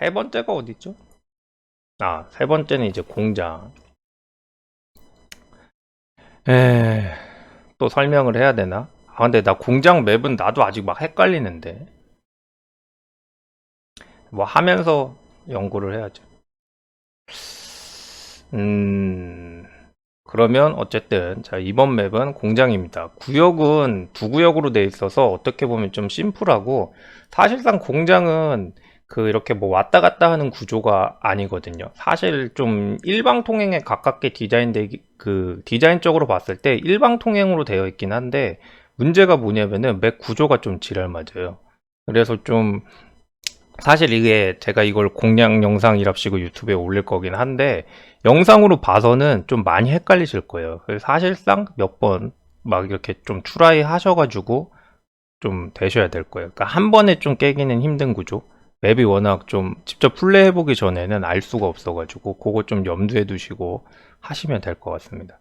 세 번째가 어디죠? 아, 세 번째는 이제 공장. 에, 또 설명을 해야 되나? 아, 근데 나 공장 맵은 나도 아직 막 헷갈리는데. 뭐 하면서 연구를 해야죠. 음, 그러면 어쨌든, 자, 이번 맵은 공장입니다. 구역은 두 구역으로 돼 있어서 어떻게 보면 좀 심플하고, 사실상 공장은 그 이렇게 뭐 왔다 갔다 하는 구조가 아니거든요. 사실 좀 일방 통행에 가깝게 디자인되기 그 디자인적으로 봤을 때 일방 통행으로 되어 있긴 한데 문제가 뭐냐면은 맵 구조가 좀 지랄 맞아요. 그래서 좀 사실 이게 제가 이걸 공략 영상이랍시고 유튜브에 올릴 거긴 한데 영상으로 봐서는 좀 많이 헷갈리실 거예요. 사실상 몇 번 막 이렇게 좀 트라이 하셔가지고 좀 되셔야 될 거예요. 그러니까 한 번에 좀 깨기는 힘든 구조. 맵이 워낙 좀 직접 플레이 해보기 전에는 알 수가 없어가지고 그거 좀 염두에 두시고 하시면 될 것 같습니다.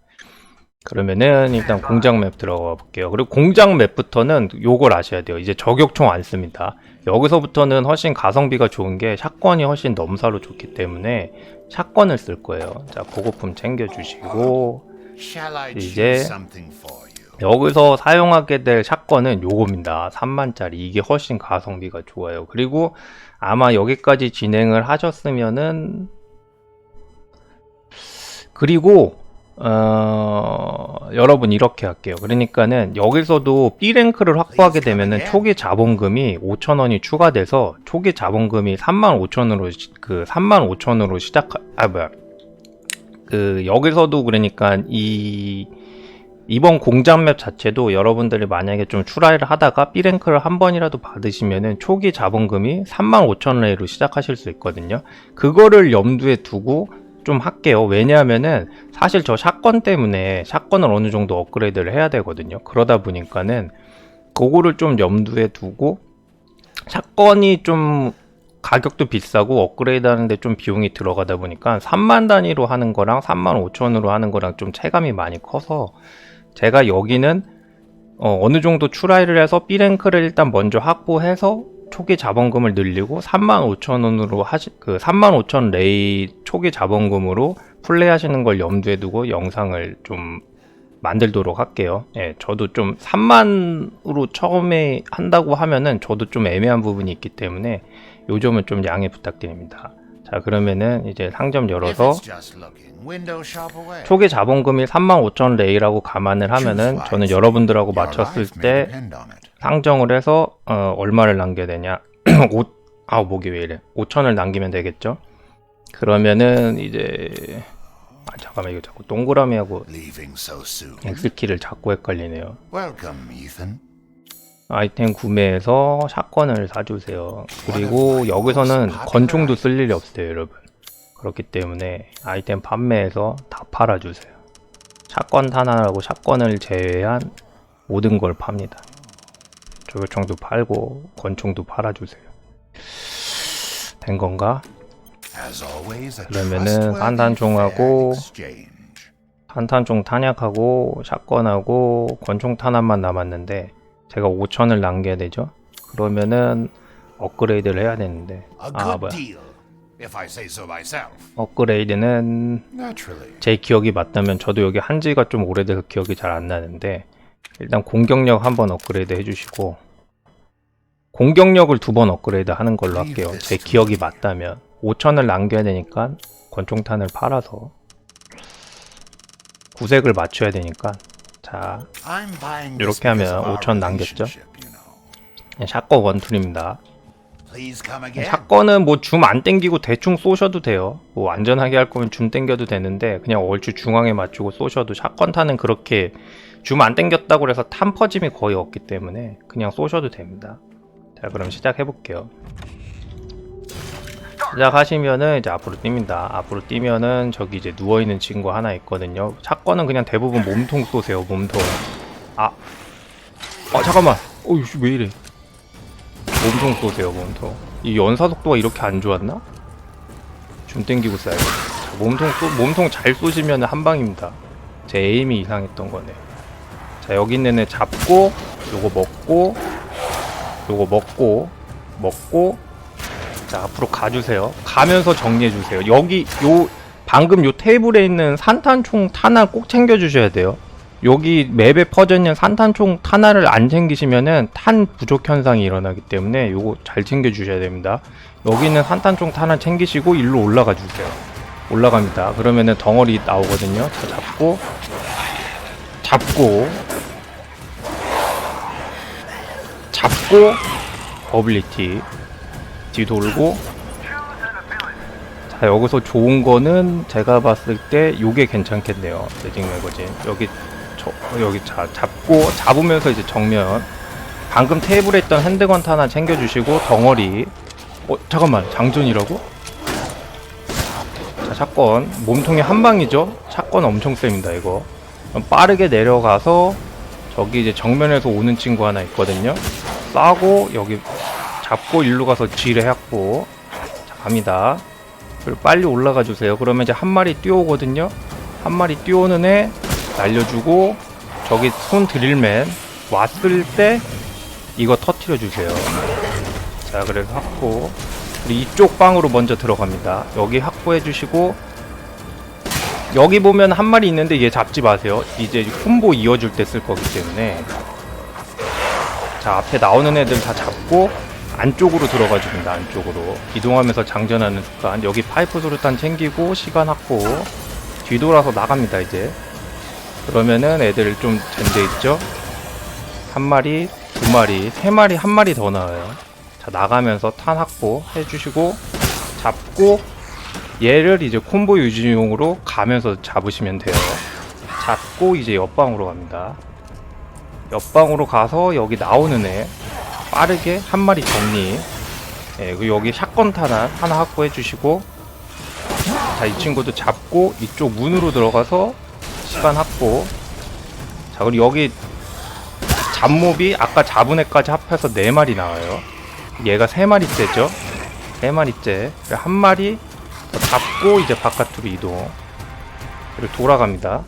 그러면은 일단 공장 맵 들어가 볼게요. 그리고 공장 맵부터는 요걸 아셔야 돼요. 이제 저격총 안 씁니다. 여기서부터는 훨씬 가성비가 좋은 게 샷건이 훨씬 넘사로 좋기 때문에 샷건을 쓸 거예요. 자, 보급품 챙겨주시고 이제 이제 여기서 사용하게 될 샷건은 요겁니다. 3만짜리. 이게 훨씬 가성비가 좋아요. 그리고 아마 여기까지 진행을 하셨으면은, 그리고, 어, 여러분 이렇게 할게요. 그러니까는 여기서도 B랭크를 확보하게 되면은 초기 자본금이 5천원이 추가돼서 초기 자본금이 35,000으로, 그 35,000으로 시작, 아, 뭐야. 그, 여기서도 그러니까 이, 이번 공장 맵 자체도 여러분들이 만약에 좀 추라이를 하다가 B랭크를 한 번이라도 받으시면은 초기 자본금이 35,000레이로 시작하실 수 있거든요. 그거를 염두에 두고 좀 할게요. 왜냐하면은 사실 저 샷건 때문에 샷건을 어느 정도 업그레이드를 해야 되거든요. 그러다 보니까는 그거를 좀 염두에 두고 샷건이 좀 가격도 비싸고 업그레이드 하는데 좀 비용이 들어가다 보니까 3만 단위로 하는 거랑 3만 5천으로 하는 거랑 좀 체감이 많이 커서 제가 여기는 어, 느 정도 추라이를 해서 B랭크를 일단 먼저 확보해서 초기 자본금을 늘리고 35,000원으로 하시 그 35,000 레이 초기 자본금으로 플레이 하시는 걸 염두에 두고 영상을 좀 만들도록 할게요. 예, 저도 좀 3만으로 처음에 한다고 하면은 저도 좀 애매한 부분이 있기 때문에 요 점은 좀 양해 부탁드립니다. 자, 그러면은 이제 상점 열어서 초기 자본금이 35,000 레이라고 감안을 하면은 저는 여러분들하고 맞췄을 때 상정을 해서 어, 얼마를 남겨야 되냐? 5, 아 목이 왜 이래? 5천을 남기면 되겠죠? 그러면은 이제 아 잠깐만 이거 자꾸 동그라미하고 X키를 자꾸 헷갈리네요. 아이템 구매해서 샷건을 사주세요. 그리고 여기서는 권총도 쓸 일이 없어요, 여러분. 그렇기 때문에 아이템 판매해서 다 팔아주세요. 샷건 탄환하고 샷건을 제외한 모든 걸 팝니다. 조교총도 팔고 권총도 팔아주세요. 된 건가? 그러면은 산탄총하고 탄탄총 탄약하고 샷건하고 권총 탄환만 남았는데 제가 5천을 남겨야 되죠? 그러면은 업그레이드를 해야 되는데. 아 뭐야. 업그레이드는 제 기억이 맞다면 저도 여기 한지가 좀 오래돼서 기억이 잘 안 나는데 일단 공격력 한번 업그레이드 해주시고 공격력을 두 번 업그레이드 하는 걸로 할게요. 제 기억이 맞다면 5천을 남겨야 되니까 권총탄을 팔아서 구색을 맞춰야 되니까 자 이렇게 하면 5천 남겼죠? 샷건 원툴입니다. 샷건 샷건은 뭐 줌 안 땡기고 대충 쏘셔도 돼요. 뭐 안전하게 할 거면 줌 땡겨도 되는데 그냥 얼추 중앙에 맞추고 쏘셔도 샷건 탄은 그렇게 줌 안 땡겼다고 해서 탄 퍼짐이 거의 없기 때문에 그냥 쏘셔도 됩니다. 자 그럼 시작해 볼게요. 시작하시면은 이제 앞으로 뜁니다. 앞으로 뛰면은 저기 이제 누워 있는 친구 하나 있거든요. 샷건은 그냥 대부분 몸통 쏘세요. 몸통. 아, 어 잠깐만. 어이 왜 이래? 몸통 쏘세요. 몸통. 이 연사 속도가 이렇게 안 좋았나? 줌 땡기고 쏴야겠다. 자, 몸통 쏘, 몸통 잘 쏘시면 한 방입니다. 제 에임이 이상했던 거네. 자 여기 있는 애 잡고 요거 먹고 요거 먹고 먹고 자 앞으로 가주세요. 가면서 정리해주세요. 여기 요 방금 요 테이블에 있는 산탄총 탄알 꼭 챙겨주셔야 돼요. 여기 맵에 퍼져 있는 산탄총 탄알을 안 챙기시면은 탄 부족 현상이 일어나기 때문에 요거 잘 챙겨주셔야 됩니다. 여기 있는 산탄총 탄알 챙기시고 일로 올라가 주세요. 올라갑니다. 그러면은 덩어리 나오거든요. 자 잡고 잡고 잡고 어빌리티 뒤돌고. 자 여기서 좋은 거는 제가 봤을 때 요게 괜찮겠네요. 매직 매거진. 여기 저, 여기 자, 잡고 잡으면서 이제 정면. 방금 테이블에 있던 핸드건 하나 챙겨주시고 덩어리. 어 잠깐만. 장전이라고? 자 샷건. 몸통이 한 방이죠? 샷건 엄청 셉니다 이거. 빠르게 내려가서 저기 이제 정면에서 오는 친구 하나 있거든요. 싸고 여기 잡고 일로 가서 지뢰했고. 자 갑니다. 그리고 빨리 올라가 주세요. 그러면 이제 한 마리 뛰어오거든요. 한 마리 뛰어오는 애 날려주고 저기 손 드릴맨 왔을 때 이거 터트려 주세요. 자 그래서 확보 그리고 이쪽 방으로 먼저 들어갑니다. 여기 확보해 주시고. 여기 보면 한 마리 있는데 얘 잡지 마세요. 이제 콤보 이어줄 때 쓸 거기 때문에. 자 앞에 나오는 애들 다 잡고 안쪽으로 들어가 줍니다 안쪽으로. 이동하면서 장전하는 습관. 여기 파이프 소르탄 챙기고 시간 확보. 뒤돌아서 나갑니다 이제. 그러면은 애들 좀 젠데 있죠? 한 마리 두 마리 세 마리 한 마리 더 나와요. 자 나가면서 탄 확보 해주시고 잡고 얘를 이제 콤보 유지용으로 가면서 잡으시면 돼요. 잡고 이제 옆방으로 갑니다. 옆방으로 가서 여기 나오는 애 빠르게 한 마리 정리. 예, 그리고 여기 샷건 탄환 하나 확보해 주시고. 자 이 친구도 잡고 이쪽 문으로 들어가서 시간 확보. 자 그리고 여기 잡몹이 아까 잡은 애까지 합해서 네마리 나와요. 얘가 세마리째죠세마리째 한 마리 더 잡고 이제 바깥으로 이동. 그리고 돌아갑니다.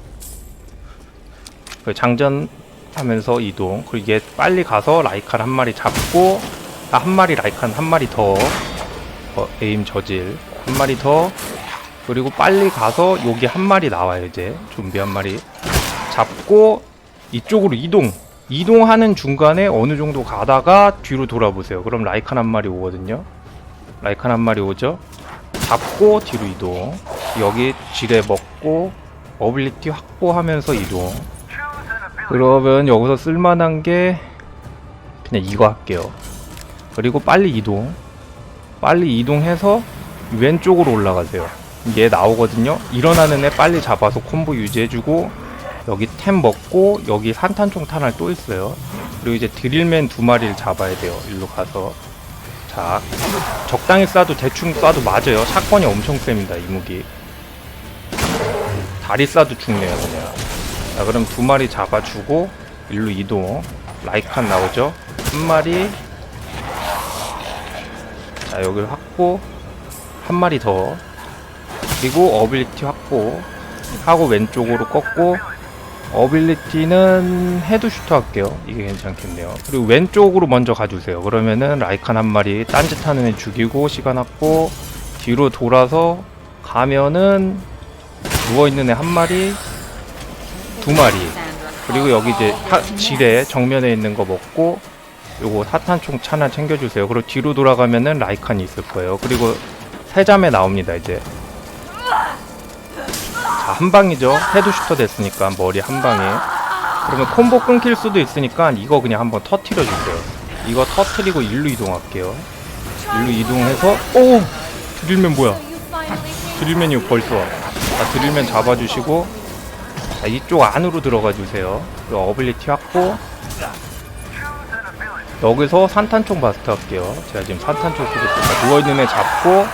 그리고 장전 하면서 이동. 그리고 얘 빨리 가서 라이칸 한 마리 잡고 아, 한 마리 라이칸 한 마리 더. 어, 에임 저질. 한 마리 더. 그리고 빨리 가서 여기 한 마리 나와요 이제. 좀비 한 마리. 잡고 이쪽으로 이동. 이동하는 중간에 어느 정도 가다가 뒤로 돌아보세요. 그럼 라이칸 한 마리 오거든요. 라이칸 한 마리 오죠? 잡고 뒤로 이동. 여기 지뢰 먹고 어빌리티 확보하면서 이동 그러면 여기서 쓸만한 게 그냥 이거 할게요. 그리고 빨리 이동. 빨리 이동해서 왼쪽으로 올라가세요. 얘 나오거든요. 일어나는 애 빨리 잡아서 콤보 유지해주고 여기 템 먹고 여기 산탄총 탄알 또 있어요. 그리고 이제 드릴맨 두 마리를 잡아야 돼요. 일로 가서. 자 적당히 쏴도 대충 쏴도 맞아요. 사건이 엄청 셉니다 이 무기. 다리 쏴도 죽네요 그냥 자 그럼 두 마리 잡아주고 일로 이동. 라이칸 나오죠? 한 마리. 자 여기 확보. 한 마리 더. 그리고 어빌리티 확보. 하고 왼쪽으로 꺾고. 어빌리티는 헤드 슈터 할게요. 이게 괜찮겠네요. 그리고 왼쪽으로 먼저 가주세요. 그러면은 라이칸 한 마리 딴짓하는 애 죽이고 시간 확보. 뒤로 돌아서 가면은 누워있는 애 한 마리 두 마리 그리고 여기 이제 하, 지뢰 정면에 있는 거 먹고 요거 사탄총 차나 챙겨주세요 그리고 뒤로 돌아가면은 라이칸이 있을 거예요 그리고 세자매 나옵니다 이제 자, 한 방이죠. 헤드슈터 됐으니까 머리 한 방에. 그러면 콤보 끊길 수도 있으니까 이거 그냥 한번 터트려 주세요. 이거 터트리고 일로 이동할게요. 일로 이동해서 오! 드릴맨 뭐야? 드릴맨이 벌써 와. 자, 드릴맨 잡아주시고 자, 이쪽 안으로 들어가 주세요. 그리고 어빌리티 확보 여기서 산탄총 바스트 할게요. 제가 지금 산탄총 쓰고 있으니까 누워있는 애 잡고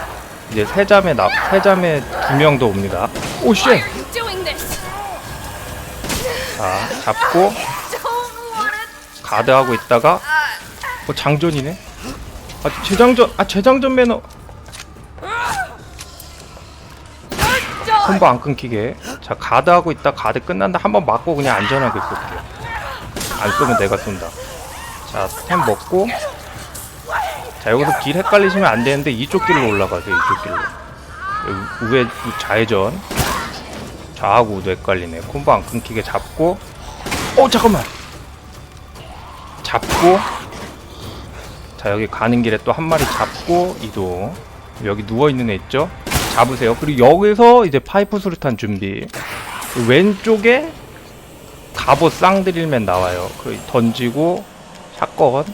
이제 세자매 나 세자매 두명 더 옵니다. 오 쉣! Why are you doing this? 자 잡고. 가드하고 있다가 어 장전이네. 아 재장전 아 재장전 매너 콤보 안 끊기게. 자 가드하고 있다. 가드 끝난다 한번 맞고 그냥 안전하게 쏠게요. 안 쏘면 내가 쏜다. 자템 먹고. 자 여기서 길 헷갈리시면 안 되는데 이쪽 길로 올라가세요 이쪽 길로. 우회 좌회전. 좌하고 우도 헷갈리네. 콤보 안 끊기게 잡고. 어 잠깐만! 잡고. 자 여기 가는 길에 또 한 마리 잡고 이동. 여기 누워있는 애 있죠 잡으세요. 그리고 여기서 이제 파이프 수류탄 준비. 왼쪽에 갑옷 쌍드릴맨 나와요. 그 던지고 샷건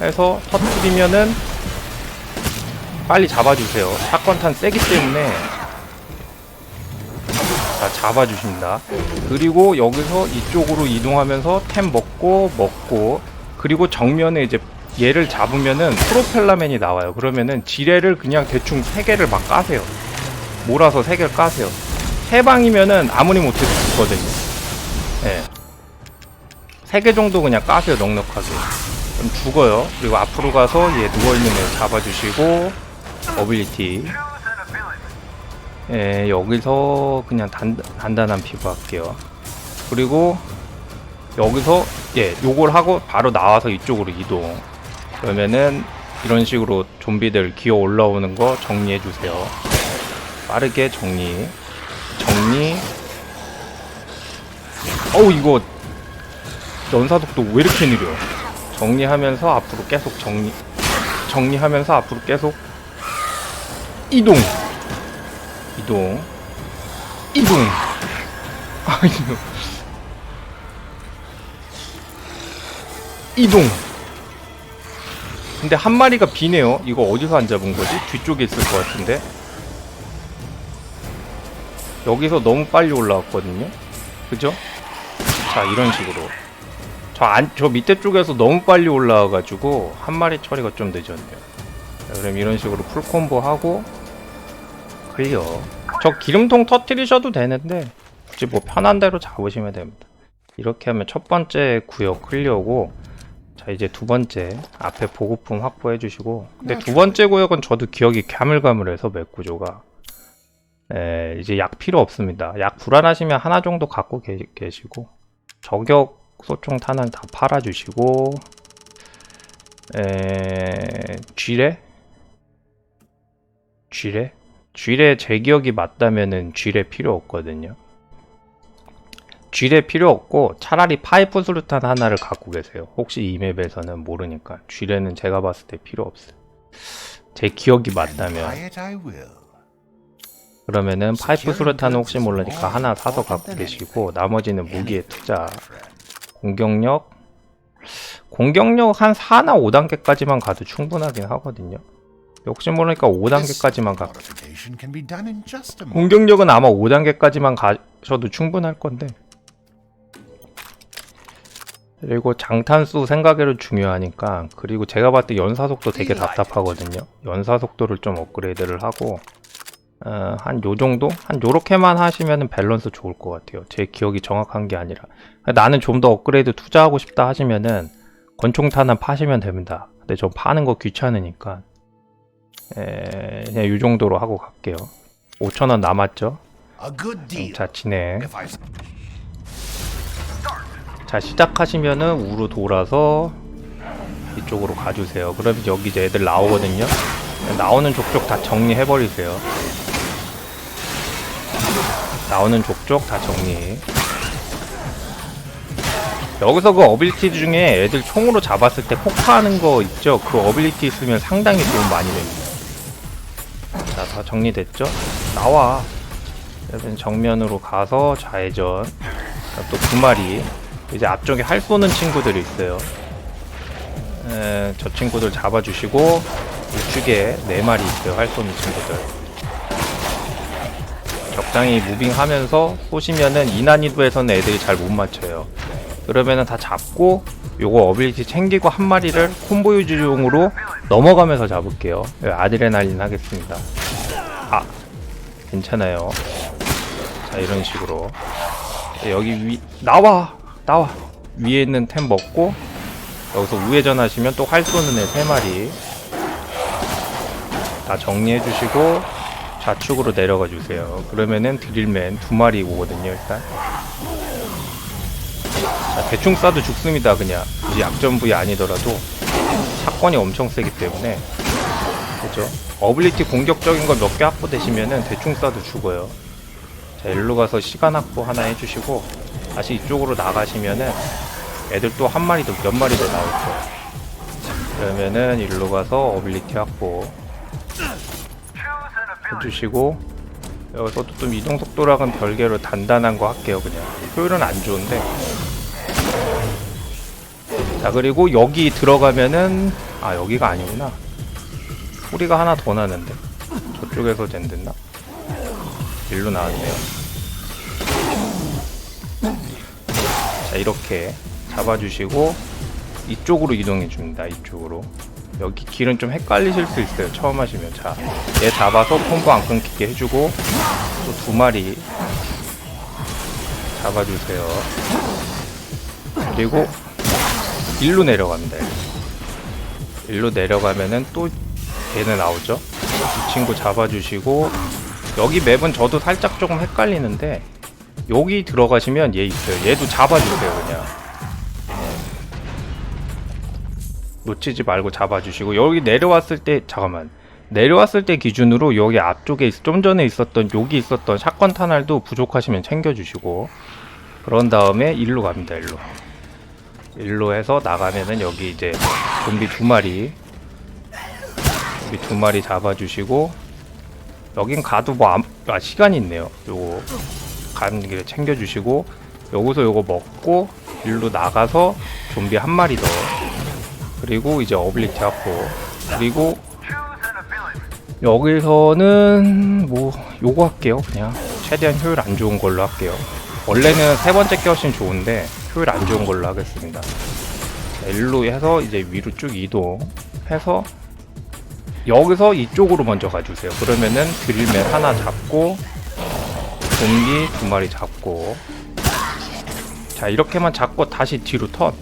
해서 터트리면은 빨리 잡아주세요. 샷건탄 세기 때문에 자 잡아주십니다. 그리고 여기서 이쪽으로 이동하면서 템 먹고 먹고. 그리고 정면에 이제 얘를 잡으면은 프로펠러맨이 나와요. 그러면은 지뢰를 그냥 대충 세개를 막 까세요 몰아서 세 개를 까세요 세 방이면은 아무리 못해도 죽거든요 예. 세 개 정도 그냥 까세요 넉넉하게 그럼 죽어요 그리고 앞으로 가서 얘 누워있는 애 잡아주시고 어빌리티 예, 여기서 그냥 단, 단단한 피부 할게요. 그리고 여기서 예, 요걸 하고 바로 나와서 이쪽으로 이동. 그러면은 이런 식으로 좀비들 기어 올라오는 거 정리해 주세요. 빠르게 정리. 정리. 어우 이거 연사속도 왜 이렇게 느려? 정리하면서 앞으로 계속 정리. 정리하면서 앞으로 계속 이동. 이동 이동 아 이동 이동 근데 한 마리가 비네요 이거 어디서 안 잡은 거지? 뒤쪽에 있을 것 같은데 여기서 너무 빨리 올라왔거든요 그죠? 자 이런 식으로 저 안, 저 밑에 쪽에서 너무 빨리 올라와가지고 한 마리 처리가 좀 늦었네요 자, 그럼 이런 식으로 풀콤보 하고 클리어. 저 기름통 터트리셔도 되는데 굳이 뭐 편한 대로 잡으시면 됩니다. 이렇게 하면 첫 번째 구역 클리어고 자 이제 두 번째 앞에 보급품 확보해 주시고 근데 두 번째 구역은 저도 기억이 가물가물해서 맵 구조가 에, 이제 약 필요 없습니다. 약 불안하시면 하나 정도 갖고 계, 계시고 저격 소총 탄은 다 팔아 주시고 에, 쥐레 쥐레 쥐레 제 기억이 맞다면은 쥐레 필요 없거든요. 쥐레 필요 없고 차라리 파이프 수류탄 하나를 갖고 계세요. 혹시 이 맵에서는 모르니까 쥐레는 제가 봤을 때 필요 없어요. 제 기억이 맞다면. 그러면은 파이프 수류탄은 혹시 모르니까 하나 사서 갖고 계시고 나머지는 무기에 투자. 공격력 공격력 한 4나 5단계까지만 가도 충분하긴 하거든요. 혹시 모르니까 5단계까지만 가. 공격력은 아마 5단계까지만 가셔도 충분할 건데. 그리고 장탄수 생각외로 중요하니까 그리고 제가 봤을 때 연사 속도 되게 답답하거든요. 연사 속도를 좀 업그레이드를 하고 어, 한 요 정도? 한 요렇게만 하시면 밸런스 좋을 것 같아요. 제 기억이 정확한 게 아니라 나는 좀 더 업그레이드 투자하고 싶다 하시면은 권총탄은 파시면 됩니다. 근데 좀 파는 거 귀찮으니까 에, 그냥 요 정도로 하고 갈게요. 5천원 남았죠? Deal. 자 진행 자 시작하시면은 우로 돌아서 이쪽으로 가주세요 그러면 여기 이제 애들 나오거든요 나오는 족족 다 정리해버리세요 나오는 족족 다 정리. 여기서 그 어빌리티 중에 애들 총으로 잡았을 때 폭파하는 거 있죠? 그 어빌리티 있으면 상당히 도움 많이 됩니다. 자 다 정리됐죠? 나와. 그래서 정면으로 가서 좌회전. 또 두 마리. 이제 앞쪽에 활 쏘는 친구들이 있어요. 에, 저 친구들 잡아주시고 우측에 네 마리 있어요 활 쏘는 친구들 적당히 무빙하면서 쏘시면은 이 난이도에서는 애들이 잘 못 맞춰요. 그러면은 다 잡고 요거 어빌리티 챙기고 한 마리를 콤보 유지용으로 넘어가면서 잡을게요. 예, 아드레날린 하겠습니다. 아 괜찮아요. 자 이런 식으로. 여기 위 나와! 나와! 위에 있는 템 먹고 여기서 우회전 하시면 또 활 쏘는 애세 마리. 다 정리해 주시고 좌측으로 내려가 주세요 그러면은 드릴맨 두 마리 오거든요 일단 자, 대충 쏴도 죽습니다 그냥 굳이 약점 부위 아니더라도 사건이 엄청 세기 때문에 그죠? 어빌리티 공격적인 거몇개 확보되시면은 대충 쏴도 죽어요. 자, 일로 가서 시간 확보 하나 해주시고 다시 이쪽으로 나가시면은 애들 또 한 마리 더 몇 마리 더 나올 거예요. 그러면은 일로 가서 어빌리티 확보 해주시고 여기서도 좀 이동 속도랑은 별개로 단단한 거 할게요 그냥. 효율은 안 좋은데. 자 그리고 여기 들어가면은 아 여기가 아니구나. 소리가 하나 더 나는데? 저쪽에서 젠됐나? 일로 나왔네요. 자 이렇게 잡아주시고 이쪽으로 이동해 줍니다 이쪽으로 여기 길은 좀 헷갈리실 수 있어요. 처음 하시면. 자얘 잡아서 콤보 안 끊기게 해주고 또 두 마리 잡아주세요. 그리고 일로 내려갑니다. 일로. 내려가면은 또 얘는 나오죠? 이 친구 잡아주시고 여기 맵은 저도 살짝 조금 헷갈리는데 여기 들어가시면 얘 있어요. 얘도 잡아주세요 그냥 놓치지 말고 잡아주시고 여기 내려왔을 때 잠깐만. 내려왔을 때 기준으로 여기 앞쪽에 있- 좀 전에 있었던 여기 있었던 사건 탄알도 부족하시면 챙겨주시고 그런 다음에 일로 갑니다 일로. 일로 해서 나가면은 여기 이제 좀비 두 마리 좀비 두 마리 잡아주시고 여긴 가도 뭐 안- 아, 시간이 있네요. 요거 가는 길에 챙겨주시고 여기서 요거 먹고 일로 나가서 좀비 한 마리 더 그리고 이제 어빌리티 확보 그리고 여기서는 뭐 요거 할게요 그냥. 최대한 효율 안 좋은 걸로 할게요. 원래는 세 번째 게 훨씬 좋은데 효율 안 좋은 걸로 하겠습니다. 자, 일로 해서 이제 위로 쭉 이동해서 여기서 이쪽으로 먼저 가주세요. 그러면은 드릴맨 하나 잡고 좀비 두 마리 잡고. 자 이렇게만 잡고 다시 뒤로 턴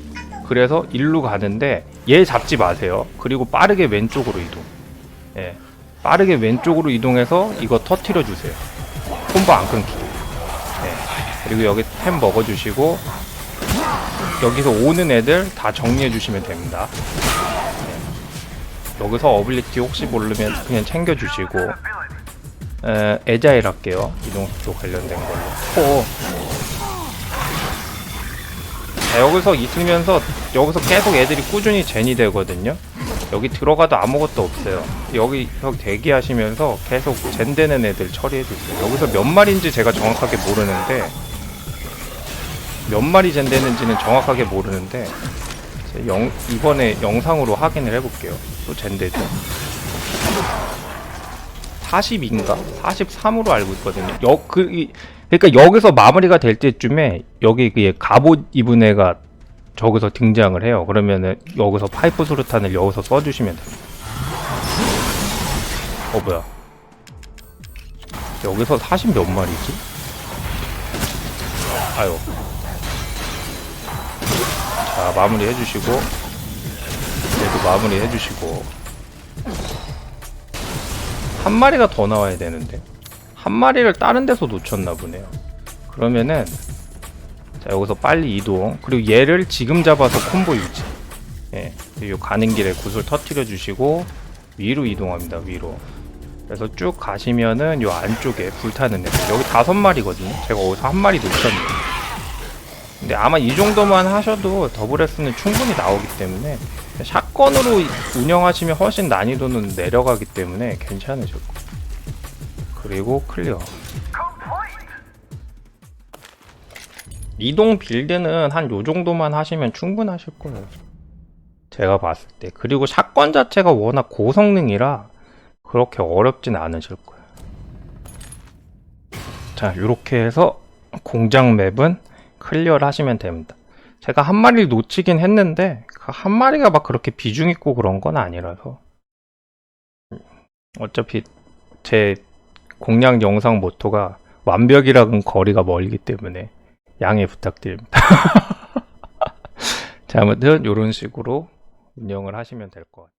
그래서 일로 가는데 얘 잡지 마세요. 그리고 빠르게 왼쪽으로 이동. 예. 빠르게 왼쪽으로 이동해서 이거 터트려 주세요. 콤보 안 끊기게. 예. 그리고 여기 템 먹어 주시고 여기서 오는 애들 다 정리해 주시면 됩니다. 예. 여기서 어빌리티 혹시 모르면 그냥 챙겨 주시고 에, 에자일 할게요. 이동 속도 관련된 걸로. 코. 자, 여기서 있으면서 여기서 계속 애들이 꾸준히 젠이 되거든요. 여기 들어가도 아무것도 없어요. 여기 여기 대기하시면서 계속 젠되는 애들 처리해 주세요. 여기서 몇 마리인지 제가 정확하게 모르는데 몇 마리 젠되는지는 정확하게 모르는데 제 영, 이번에 영상으로 확인을 해볼게요. 또 젠되죠. 40인가? 43으로 알고 있거든요. 여, 그, 이, 그러니까 여기서 마무리가 될 때쯤에 여기 그 갑옷 입은 애가 저기서 등장을 해요. 그러면은 여기서 파이프 수류탄을 여기서 써주시면 돼요. 어 뭐야? 여기서 40 몇 마리지? 아유. 자 마무리 해주시고 얘도 마무리 해주시고 한 마리가 더 나와야 되는데 한 마리를 다른 데서 놓쳤나 보네요. 그러면은 자 여기서 빨리 이동 그리고 얘를 지금 잡아서 콤보 유지. 예, 요 가는 길에 구슬 터트려 주시고 위로 이동합니다 위로. 그래서 쭉 가시면은 요 안쪽에 불타는 애들 여기 다섯 마리거든요. 제가 어디서 한 마리 놓쳤네요. 근데 아마 이 정도만 하셔도 더블S는 충분히 나오기 때문에 샷건으로 운영하시면 훨씬 난이도는 내려가기 때문에 괜찮으실 거예요. 그리고 클리어. 이동 빌드는 한 요 정도만 하시면 충분하실 거예요. 제가 봤을 때. 그리고 샷건 자체가 워낙 고성능이라 그렇게 어렵진 않으실 거예요. 자, 이렇게 해서 공장 맵은 클리어를 하시면 됩니다. 제가 한 마리를 놓치긴 했는데 그 한 마리가 막 그렇게 비중 있고 그런 건 아니라서 어차피 제 공략 영상 모토가 완벽이랑은 거리가 멀기 때문에 양해 부탁드립니다. 자, 아무튼 이런 식으로 운영을 하시면 될 것 같아요.